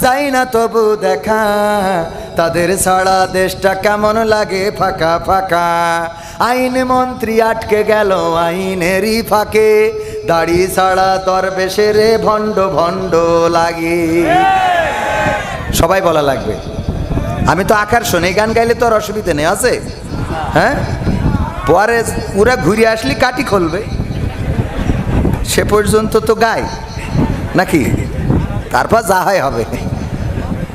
যাই না তবু দেখা। তাদের ছাড়া দেশটা কেমন লাগে? ফাঁকা ফাঁকা। আইন মন্ত্রী আটকে গেল আইনেরই ফাঁকে। দাড়ি ছাড়া দরবেশে রে ভণ্ড ভণ্ড লাগে। সবাই বলা লাগবে। আমি তো আকার শুনে, গান গাইলে তো আর অসুবিধা নেই, আছে? হ্যাঁ? পরে ওরা ঘুরে আসলি কাটি খুলবে। সে পর্যন্ত তো গায়। নাকি? তারপর যা হয় হবে।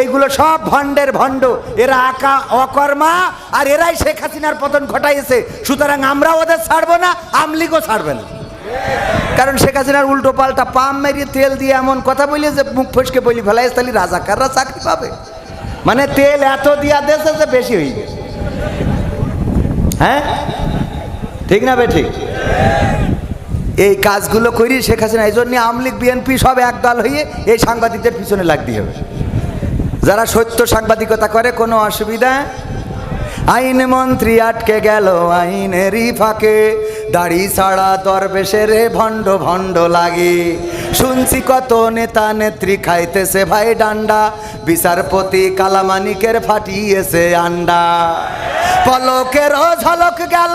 এইগুলো সব ভণ্ডের ভণ্ড। এরা আকা অকর্মা, আর এরাই শেখ হাসিনার পতন ঘটাইছে। সুতরাং আমরা ওদের ছাড়বো না আমলিগও ছাড়বে না। কারণ শেখ হাসিনার উল্টো পাল্টা পাম মেরিয়ে তেল দিয়ে এমন কথা বলি যে মুখ ফসকে বলি ফেলাই তাহলে রাজাকাররা চাকরি পাবে। মানে তেল এত দিয়া দেশে যে বেশি গেছে। হ্যাঁ? ঠিক না বে ঠিক এই কাজগুলো করি শেখ হাসিনা, এই জন্য আমলিগ বিএনপি সব একদল হয়ে এই সাংবাদিকদের পিছনে লাগতে হবে। যারা সত্য সাংবাদিকতা করে, কোনো অসুবিধা? আইন মন্ত্রী আটকে গেল আইনেরই ফাঁকে দাড়ি ছাড়া দরবেশের ভণ্ড ভণ্ড লাগে। শুনছি কত নেতা নেত্রী খাইতেছে ভাই ডান্ডা। বিচারপতি কালামানিকের ফাটিয়েছে আন্ডা। পলকের ঝলক গেল।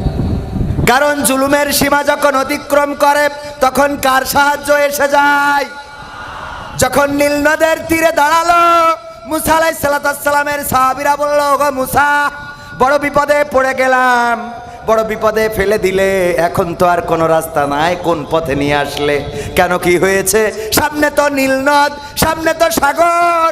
কারণ জুলুমের সীমা যখন অতিক্রম করে, তখন কার সাহায্য এসে যায়? যখন নীল নদের তীরে দাঁড়াল, মুসা আলাই সালাতামের সাহাবিরা বলল গো মুসা, বড় বিপদে পড়ে গেলাম। বড় বিপদে ফেলে দিলে এখন তো আর কোনো রাস্তা নাই, কোন পথে নিয়ে আসলে? কেন কি হয়েছে? সামনে তো নীল নদ, সামনে তো সাগর।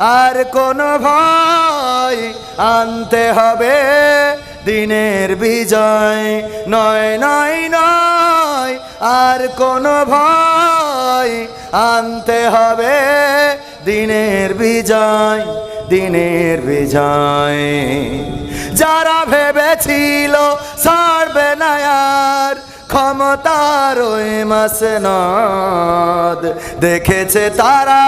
আর কোনো ভয় আনতে হবে দিনের বিজয়। নয় নয় নয়, আর কোনো ভয় আনতে হবে দিনের বিজয় দিনের বিজয়। যারা ভেবেছিল ছাড়বে না আর ক্ষমতার ওই মাসনদ। দেখেছে তারা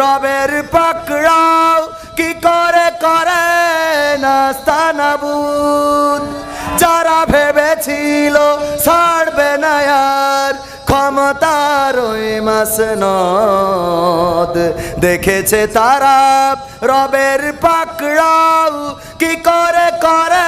রবের পাকড়াও। কি করে করে নাস্তানাবুদ যারা ভেবেছিল ছাড়বে না আর ক্ষমতার ওই মাসনদ। দেখেছে তারা রবের পাকড়াও। কি করে করে